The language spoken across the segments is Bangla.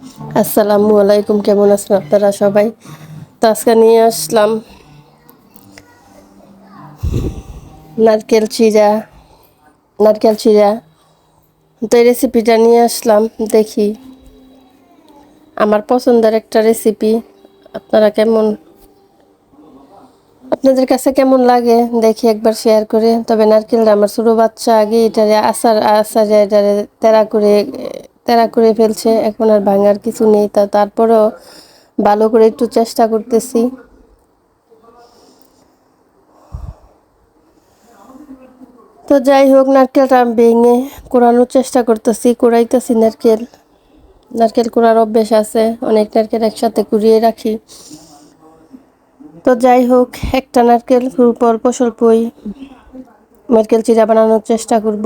আসসালামু আলাইকুম, কেমন আছেন আপনারা সবাই? তো আজকে নিয়ে আসলাম নারকেল চিরা নারকেল চিরা তো এই রেসিপিটা নিয়ে আসলাম, দেখি। আমার পছন্দের একটা রেসিপি আপনারা কেমন? আপনাদের কাছে কেমন লাগে? দেখি একবার শেয়ার করে। তবে নারকেলটা আমার ছোটো বাচ্চা আগে এটারে আচার আচার এটারে তেরা করে তেরা করে ফেলছে, এখন আর ভাঙার কিছু নেই। তা তারপরেও ভালো করে একটু চেষ্টা করতেছি। তো যাই হোক, নারকেলটা ভেঙে কোরানোর চেষ্টা করতেছি, কোরাইতেছি নারকেল। নারকেল কোড়ার অভ্যেস আছে, অনেক নারকেল একসাথে কুড়িয়ে রাখি। তো যাই হোক, একটা নারকেল খুব অল্প স্বল্পই নারকেল চিরা বানানোর চেষ্টা করব।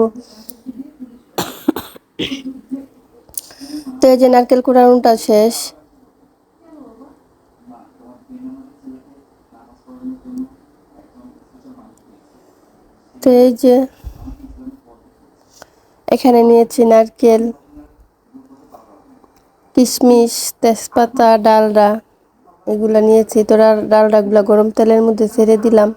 তো এই যে নারকেল কুড়ানোটা শেষ। তো এই যে এখানে নিয়েছি নারকেল, কিশমিশ, তেজপাতা, ডালডা, এগুলো নিয়েছি। তোরা ডালডাগুলা গরম তেলের মধ্যে ছেড়ে দিলাম।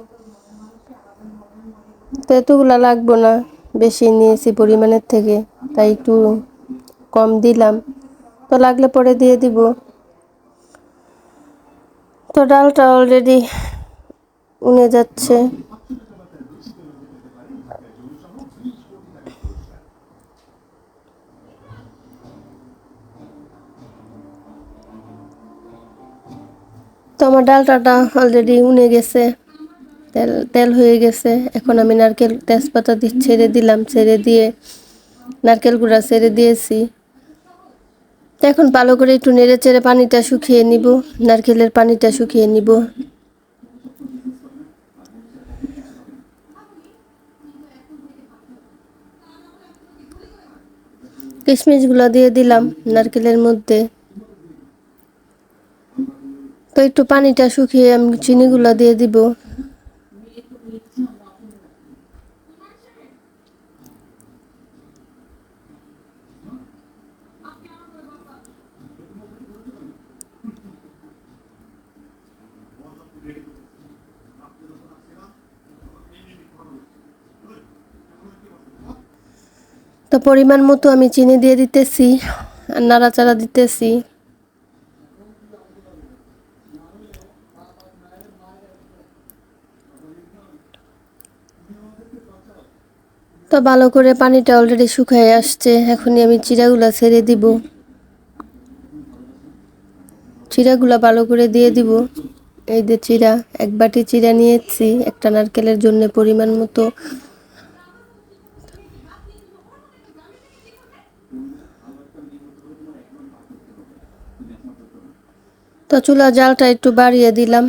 তো এতগুলা লাগবো না, বেশি নিয়েছি পরিমাণের থেকে, তাই একটু কম দিলাম। তো লাগলে পরে দিয়ে দিব। তো ডালটা অলরেডি উনে যাচ্ছে। তো আমার ডালটাটা অলরেডি উনে গেছে। তেল তেল হয়ে গেছে। এখন আমি নারকেল তেজপাতা ছেড়ে দিলাম। ছেড়ে দিয়ে নারকেল গুঁড়া ছেড়ে দিয়েছি। এখন ভালো করে একটু নেড়ে চেড়ে পানিটা শুকিয়ে নিব, নারকেলের পানিটা শুকিয়ে নিব। কিশমিশগুলো দিয়ে দিলাম নারকেলের মধ্যে। তো একটু পানিটা শুকিয়ে আমি চিনিগুলো দিয়ে দিব। তো পরিমাণ মতো আমি চিনি দিয়ে দিতেছি আর নাড়াচাড়া দিতেছি। তো ভালো করে পানিটা অলরেডি শুকায় আসছে, এখনই আমি চিরাগুলা ছেড়ে দিব। চিরাগুলা ভালো করে দিয়ে দিব। এই যে চিরা এক বাটি চিরা নিয়েছি, একটা নারকেলের জন্য পরিমাণ মতো। তো চুলা জালটা একটু বাড়িয়ে দিলাম।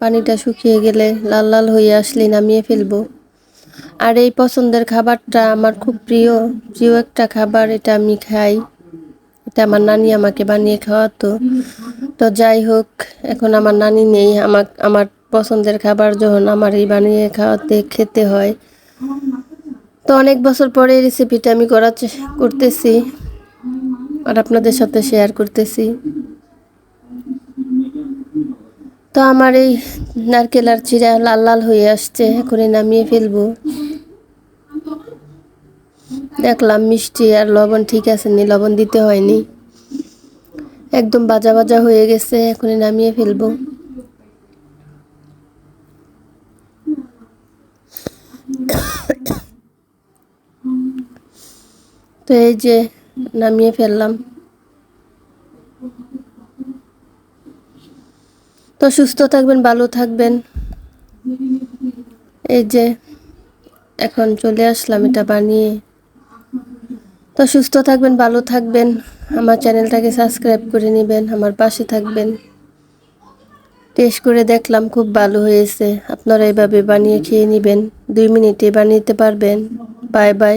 পানিটা শুকিয়ে গেলে লাল লাল হয়ে আসলে নামিয়ে ফেলব। আর এই পছন্দের খাবারটা আমার খুব প্রিয়। প্রিয় একটা খাবার এটা আমি খাই। আমার নানি আমাকে বানিয়ে খাওয়াতো। তো যাই হোক, এখন আমার নানি নেই। আমার আমার পছন্দের খাবার যখন আমার এই বানিয়ে খাওয়াতে খেতে হয়। তো অনেক বছর পরে এই রেসিপিটা আমি করার করতেছি। আর আপনাদের সাথে শেয়ার করতেছি। তো আমার এই নারকেল আর চিরা লাল লাল হয়ে আসছে। এখনই নামিয়ে ফেলব। দেখলাম মিষ্টি আর লবণ ঠিক আছে নি, লবণ দিতে হয়নি। একদম বাজা বাজা হয়ে গেছে, এখনই নামিয়ে ফেলব। তো এই যে নামিয়ে ফেললাম। তো সুস্থ থাকবেন, ভালো থাকবেন। এই যে এখন চলে আসলাম এটা বানিয়ে। তো সুস্থ থাকবেন, ভালো থাকবেন। আমার চ্যানেলটাকে সাবস্ক্রাইব করে নেবেন, আমার পাশে থাকবেন। টেস্ট করে দেখলাম খুব ভালো হয়েছে। আপনারা এভাবে বানিয়ে খেয়ে নেবেন। দুই মিনিটে বানিয়ে পারবেন। Bye bye.